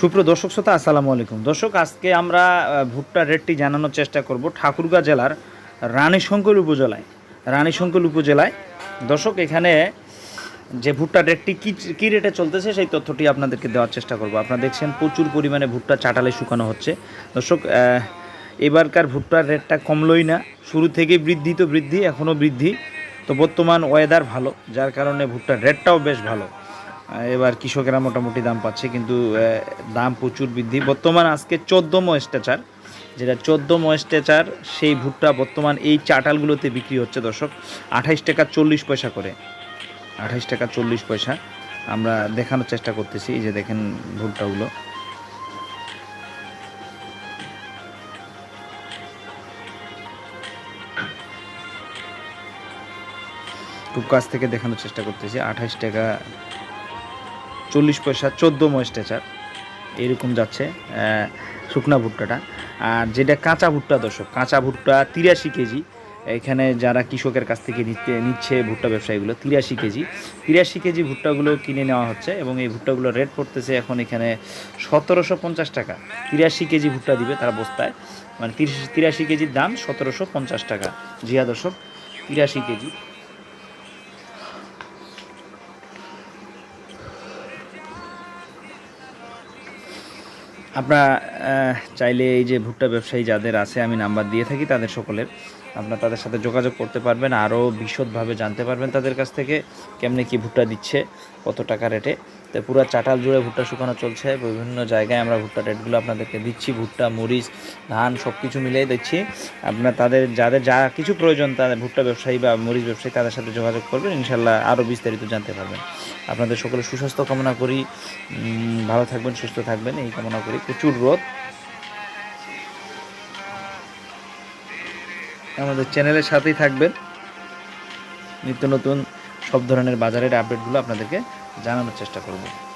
সুপ্রিয় দর্শক শ্রোতা, আসসালামু আলাইকুম। দর্শক, আজকে আমরা ভুট্টার রেটটি জানানোর চেষ্টা করব ঠাকুরগাঁ জেলার রানীশঙ্কর উপজেলায়। রানীশঙ্কর উপজেলায়। দর্শক, এখানে যে ভুট্টার রেটটি কী কী রেটে চলতেছে সেই তথ্যটি আপনাদেরকে দেওয়ার চেষ্টা করব। আপনারা দেখছেন প্রচুর পরিমাণে ভুট্টা চাটালে শুকানো হচ্ছে। দর্শক এবারকার ভুট্টার রেটটা কমলই না। শুরু থেকেই বৃদ্ধি তো বৃদ্ধি, এখনও বৃদ্ধি। তো বর্তমান ওয়েদার ভালো, যার কারণে ভুট্টার রেটটাও বেশ ভালো। এবার কৃষকেরা মোটামুটি দাম পাচ্ছে, কিন্তু দাম প্রচুর বৃদ্ধি। বর্তমান আজকে চোদ্দ ময়েস্টেচার যেটা চোদ্দ ময়েস্টেচার সেই ভুট্টা বর্তমান এই চাটালগুলোতে বিক্রি হচ্ছে, দর্শক। আঠাইশ টাকা চল্লিশ পয়সা করে। আঠাইশ টাকা চল্লিশ পয়সা। আমরা দেখানোর চেষ্টা করতেছি, এই যে দেখেন ভুট্টাগুলো। খুব কাছ থেকে দেখানোর চেষ্টা করতেছি। আঠাইশ টাকা চল্লিশ পয়সা, চোদ্দ ময়েস্টেচার এরকম যাচ্ছে শুকনা ভুট্টাটা। আর যেটা কাঁচা ভুট্টা দর্শক, কাঁচা ভুট্টা তিরাশি কেজি। এখানে যারা কৃষকের কাছ থেকে নিতে, নিচ্ছে ভুট্টা ব্যবসায়ীগুলো, তিরাশি কেজি। তিরাশি কেজি ভুট্টাগুলো কিনে নেওয়া হচ্ছে এবং এই ভুট্টাগুলোর রেট পড়তেছে এখন এখানে সতেরোশো পঞ্চাশ টাকা। তিরাশি কেজি ভুট্টা দিবে তারা বস্তায়। মানে তিরিশ, তিরাশি কেজির দাম সতেরোশো পঞ্চাশ টাকা। জিয়া দর্শক, তিরাশি কেজি। আপনারা চাইলে এই যে ভুট্টা ব্যবসায়ী যাদের আছে, আমি নাম্বার দিয়ে থাকি তাদের সকলের। আপনারা তাদের সাথে যোগাযোগ করতে পারবেন, আরও বিশদভাবে জানতে পারবেন তাদের কাছ থেকে, কেমনে কি ভুট্টা দিচ্ছে, কত টাকা রেটে। তো পুরো চাটাল জুড়ে ভুট্টা শুকানো চলছে। বিভিন্ন জায়গায় আমরা ভুট্টা রেটগুলো আপনাদেরকে দিচ্ছি, ভুট্টা, মরিচ, ধান সব কিছু মিলিয়ে দিচ্ছি। আপনার তাদের যাদের যা কিছু প্রয়োজন তাদের ভুট্টা ব্যবসায়ী বা মরিচ ব্যবসায়ী তাদের সাথে যোগাযোগ করবেন, ইনশাল্লাহ আরও বিস্তারিত জানতে পারবেন। আপনাদের সকলে সুস্বাস্থ্য কামনা করি ভালো থাকবেন, সুস্থ থাকবেন, এই কামনা করি। প্রচুর রোদ। আমাদের চ্যানেলের সাথেই থাকবেন। নিত্য নতুন সব ধরনের বাজারের আপডেটগুলো আপনাদেরকে জানানোর চেষ্টা করব।